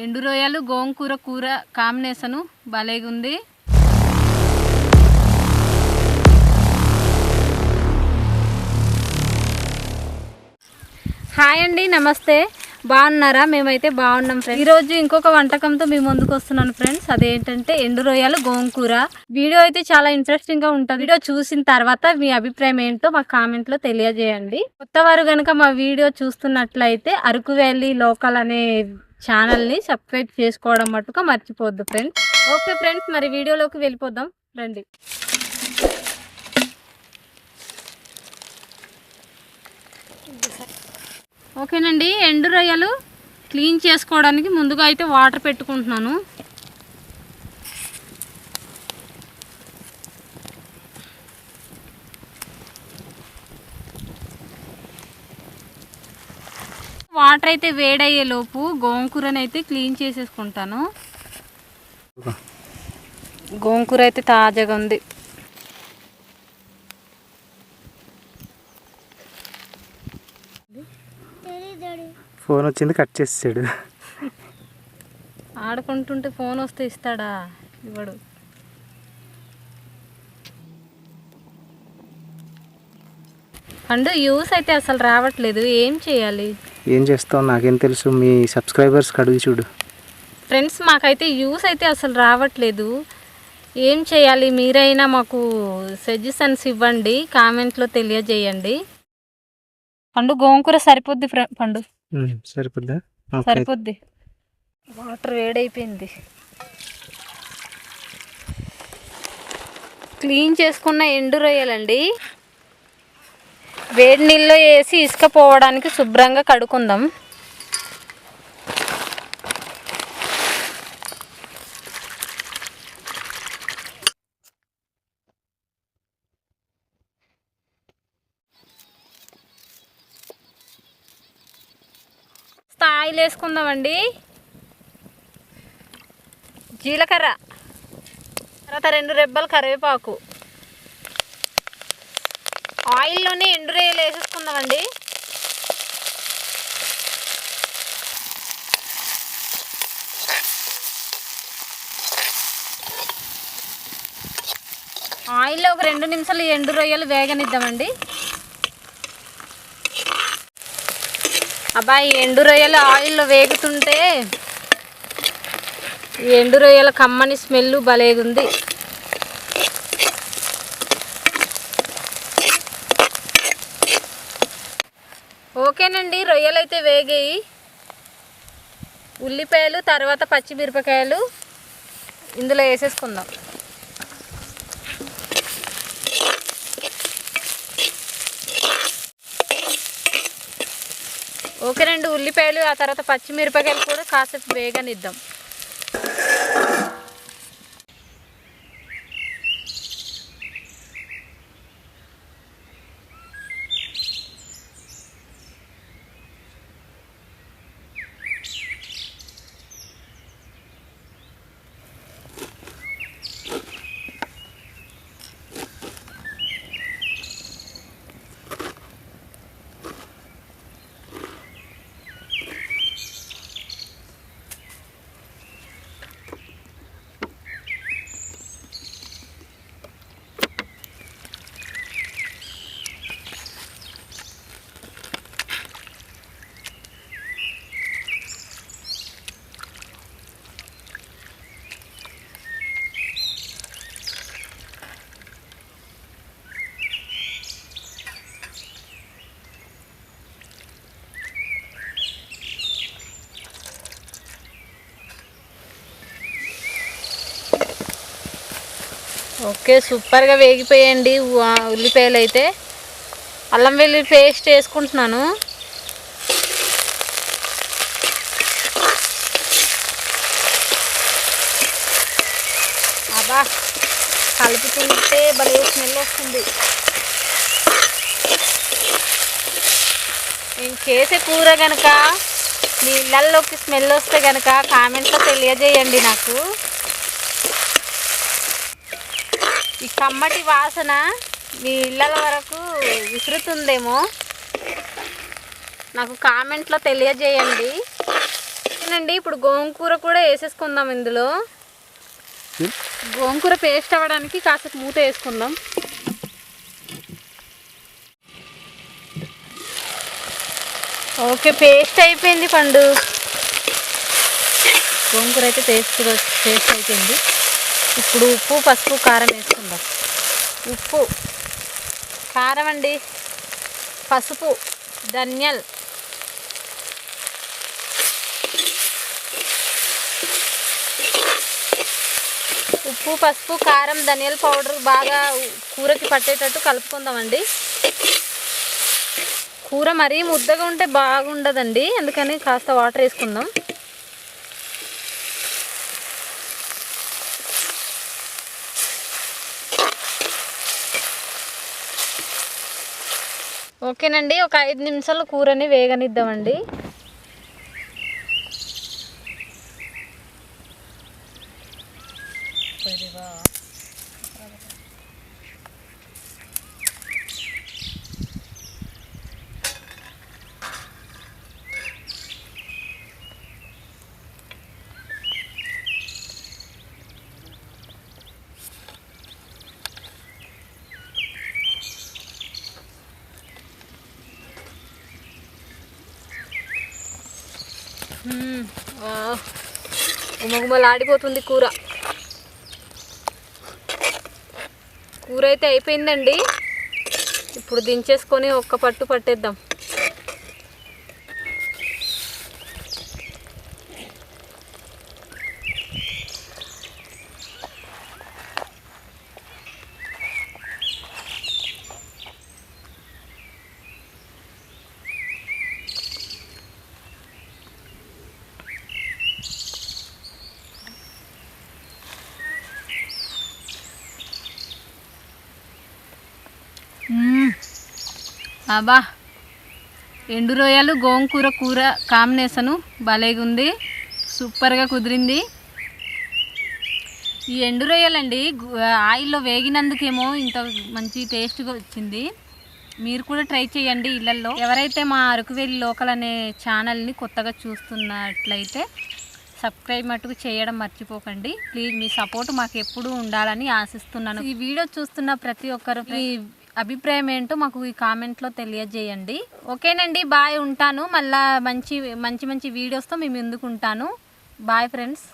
ఎండు రొయ్యలు గోంగూర కూర కాంబినేషను భలేగుంది. హాయ్ అండి నమస్తే. బాగున్నారా? మేమైతే బాగున్నాం ఫ్రెండ్స్ ఈరోజు ఇంకొక వంటకంతో మీ ముందుకు వస్తున్నాను ఫ్రెండ్స్ అదేంటంటే ఎండు రొయ్యలు గోంగూర. వీడియో అయితే చాలా ఇంట్రెస్టింగ్గా ఉంటుంది. వీడియో చూసిన తర్వాత మీ అభిప్రాయం ఏంటో మా కామెంట్లో తెలియజేయండి. కొత్త వారు కనుక మా వీడియో చూస్తున్నట్లయితే అరకు వ్యాలీ లోకల్ అనే ఛానల్ని సబ్స్క్రైబ్ చేసుకోవడం మట్టుగా మర్చిపోద్దు ఫ్రెండ్స్. ఓకే ఫ్రెండ్స్ మరి వీడియోలోకి వెళ్ళిపోదాం. రండి. ఓకేనండి ఎండు రొయ్యలు క్లీన్ చేసుకోవడానికి ముందుగా అయితే వాటర్ పెట్టుకుంటున్నాను. వాటర్ అయితే వేడయ్యే లోపు గోంగూరని అయితే క్లీన్ చేసేసుకుంటాను. గోంగూర అయితే తాజాగా ఉంది. ఫోన్ వచ్చింది కట్ చేసాడు ఆడుకుంటుంటే ఫోన్ వస్తే ఇస్తాడా? ఇవ్వడు. అండ్ యూస్ అయితే అసలు రావట్లేదు. ఏం చేయాలి? ఏం చేస్తావు? నాకేం తెలుసు. మీ సబ్స్క్రైబర్స్కి అడుగు చూడు. ఫ్రెండ్స్ మాకైతే యూస్ అయితే అసలు రావట్లేదు. ఏం చేయాలి? మీరైనా మాకు సజెషన్స్ ఇవ్వండి. కామెంట్లో తెలియజేయండి. పండు గోంగూర సరిపోద్ది పండు. సరిపోద్దా. సరిపోద్ది. వాటర్ వేడైపోయింది. క్లీన్ చేసుకున్న ఎండు రొయ్యలండి. వేడి నీళ్ళలో వేసి ఇసుక పోవడానికి శుభ్రంగా కడుకుందాం స్థాయిలు వేసుకుందామండి. జీలకర్ర. తర్వాత రెండు రెబ్బలు కరివేపాకు. ఆయిల్లోనే ఎండు రొయ్యలు వేసేసుకుందామండి. ఆయిల్లో ఒక రెండు నిమిషాలు ఎండు రొయ్యలు వేగనిద్దామండి. అబ్బాయి ఎండు రొయ్యలు ఆయిల్లో వేగుతుంటే ఎండు రొయ్యల కమ్మని స్మెల్ భలేగుంది ఓకేనండి రొయ్యలు అయితే వేగాయి. ఉల్లిపాయలు తర్వాత పచ్చిమిరపకాయలు ఇందులో వేసేసుకుందాం. ఓకేనండి ఉల్లిపాయలు ఆ తర్వాత పచ్చిమిరపకాయలు కూడా కాసేపు వేగనిద్దాం. ఓకే సూపర్గా వేగిపోయండి. ఉల్లిపాయలు అయితే అల్లం వెల్లుల్లి పేస్ట్ వేసుకుంటున్నాను. అబ్బా కలుపుతుంటే భలే స్మెల్ వస్తుంది. నేను చేసే కూర కనుక మీ ఇళ్ళల్లోకి స్మెల్ వస్తే కనుక కామెంట్లో తెలియజేయండి నాకు. ఈ కమ్మటి వాసన మీ ఇళ్ళల వరకు విసురుతుందేమో. నాకు కామెంట్లో తెలియజేయండి. అండి ఇప్పుడు గోంగూర కూడా వేసేసుకుందాం ఇందులో. గోంగూర పేస్ట్ అవ్వడానికి కాసేపు మూత వేసుకుందాం. ఓకే పేస్ట్ అయిపోయింది పండు. గోంగూర అయితే పేస్ట్ పేస్ట్ అయిపోయింది. ఇప్పుడు ఉప్పు పసుపు కారం వేసుకుందాం. ఉప్పు కారం అండి. పసుపు ధనియాల్. ఉప్పు పసుపు కారం ధనియాల పౌడర్ బాగా కూరకి పట్టేటట్టు కలుపుకుందామండి. కూర మరీ ముద్దగా ఉంటే బాగుండదండి. అందుకని కాస్త వాటర్ వేసుకుందాం. ఓకేనండి ఒక ఐదు నిమిషాలు కూరని వేగనిద్దామండి. ఉమగుమలాడిపోతుంది కూర. కూర అయితే అయిపోయిందండి. ఇప్పుడు దించేసుకొని ఒక్క పట్టు పట్టేద్దాం. అబ్బా ఎండు రొయ్యలు గోంగూర కూర కాంబినేషను భలేగా ఉంది సూపర్గా కుదిరింది. ఈ ఎండు రొయ్యలండి ఆయిల్లో వేగినందుకేమో ఇంత మంచి టేస్ట్గా వచ్చింది. మీరు కూడా ట్రై చేయండి ఇళ్ళల్లో ఎవరైతే మా అరకువేలి లోకల్ అనే ఛానల్ని కొత్తగా చూస్తున్నట్లయితే సబ్స్క్రైబ్ మటుకు చేయడం మర్చిపోకండి. ప్లీజ్ మీ సపోర్ట్ మాకు ఎప్పుడూ ఉండాలని ఆశిస్తున్నాను. ఈ వీడియో చూస్తున్న ప్రతి ఒక్కరు అభిప్రాయం ఏంటో మాకు ఈ కామెంట్లో తెలియజేయండి. ఓకేనండి బాయ్ ఉంటాను. మళ్ళీ మంచి మంచి మంచి వీడియోస్తో మేము ఎందుకు ఉంటాను. Bye friends.